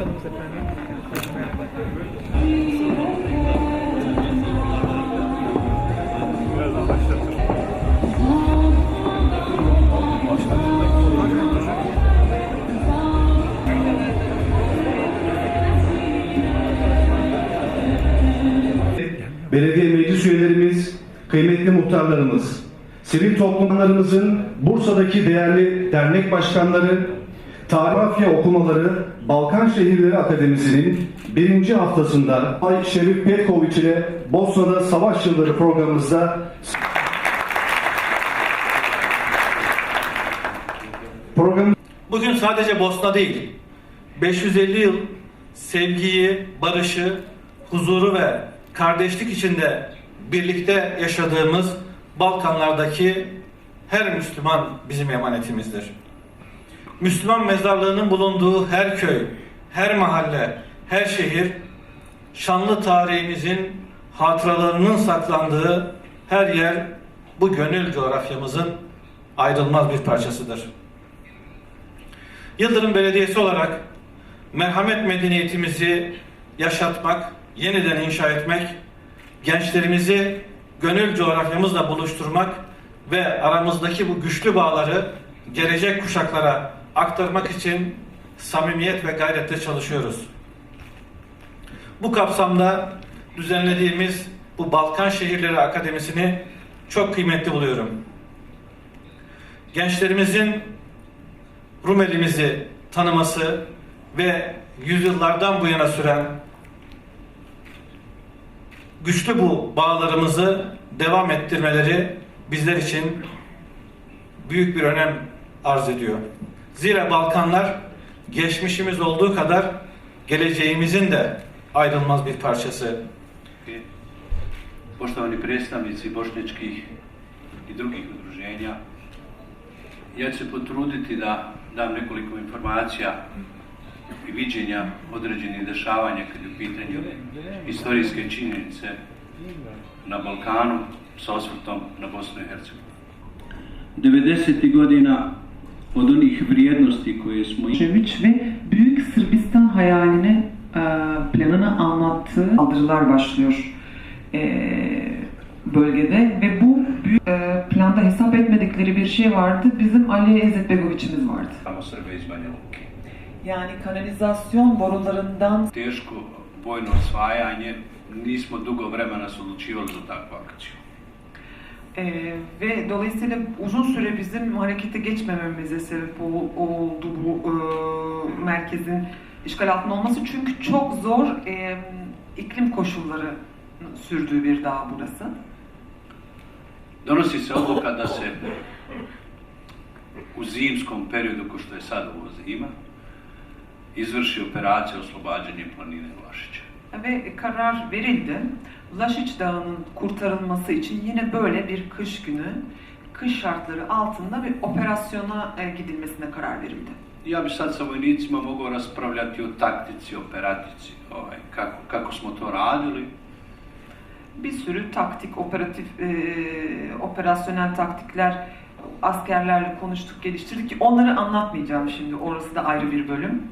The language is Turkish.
Başlatalım efendim. Belediye meclis üyelerimiz, kıymetli muhtarlarımız, sivil toplumlarımızın Bursa'daki değerli dernek başkanları, Tarifya okumaları Balkan Şehirleri Akademisi'nin birinci haftasında Ay Şerif Petkoviç ile Bosna'da Savaş Yılları programımızda program Bugün sadece Bosna değil, 550 yıl sevgiyi, barışı, huzuru ve kardeşlik içinde birlikte yaşadığımız Balkanlardaki her Müslüman bizim emanetimizdir. Müslüman mezarlığının bulunduğu her köy, her mahalle, her şehir şanlı tarihimizin hatıralarının saklandığı her yer bu gönül coğrafyamızın ayrılmaz bir parçasıdır. Yıldırım Belediyesi olarak merhamet medeniyetimizi yaşatmak, yeniden inşa etmek, gençlerimizi gönül coğrafyamızla buluşturmak ve aramızdaki bu güçlü bağları gelecek kuşaklara aktarmak için samimiyet ve gayretle çalışıyoruz. Bu kapsamda düzenlediğimiz bu Balkan Şehirleri Akademisi'ni çok kıymetli buluyorum. Gençlerimizin Rumelimizi tanıması ve yüzyıllardan bu yana süren güçlü bu bağlarımızı devam ettirmeleri bizler için büyük bir önem arz ediyor. Zira Balkanlar geçmişimiz olduğu kadar geleceğimizin de ayrılmaz bir parçası. Poštovani predstavnici bošnjačkih i drugih udruženja, ja ću se potruditi da dam nekoliko informacija i viđenja određenih dešavanja kad je u pitanju istorijske činjenice na Balkanu sa osvrtom na Bosnu i Hercegovinu. 90. godina od onih vrijednosti koje smo Milošević ve Büyük Sırbistan hayalini e, planını anlattığı saldırılar başlıyor e, bölgede ve bu büyük, e, planda hesap etmedikleri bir şey vardı. Bizim Ali Ezetbegoviç'imiz vardı. Yani kanalizasyon borularından Teško vojno osvajanje, nismo dugo vremena se odlučivali za takvu akciju. E, ve dolayısıyla uzun süre bizim harekete geçmememize sebep ol- oldu bu e, merkezin işgal altında olması. Çünkü çok zor e, iklim koşulları sürdüğü bir dağ burası. Donosi se odluka da se u zimskom periodu, ko što je sad ovo zima, izvrši operacija oslobađanja planine Vlašića. Ve karar verildi. Laşiç Dağı'nın kurtarılması için yine böyle bir kış günü, kış şartları altında bir operasyona e, gidilmesine karar verildi. Ja bi sad sa vojnicima mogao raspravljati o taktici, operatici, ovaj, kako, kako smo to radili. Bir sürü taktik, operatif, e, operasyonel taktikler askerlerle konuştuk, geliştirdik ki onları anlatmayacağım şimdi. Orası da ayrı bir bölüm.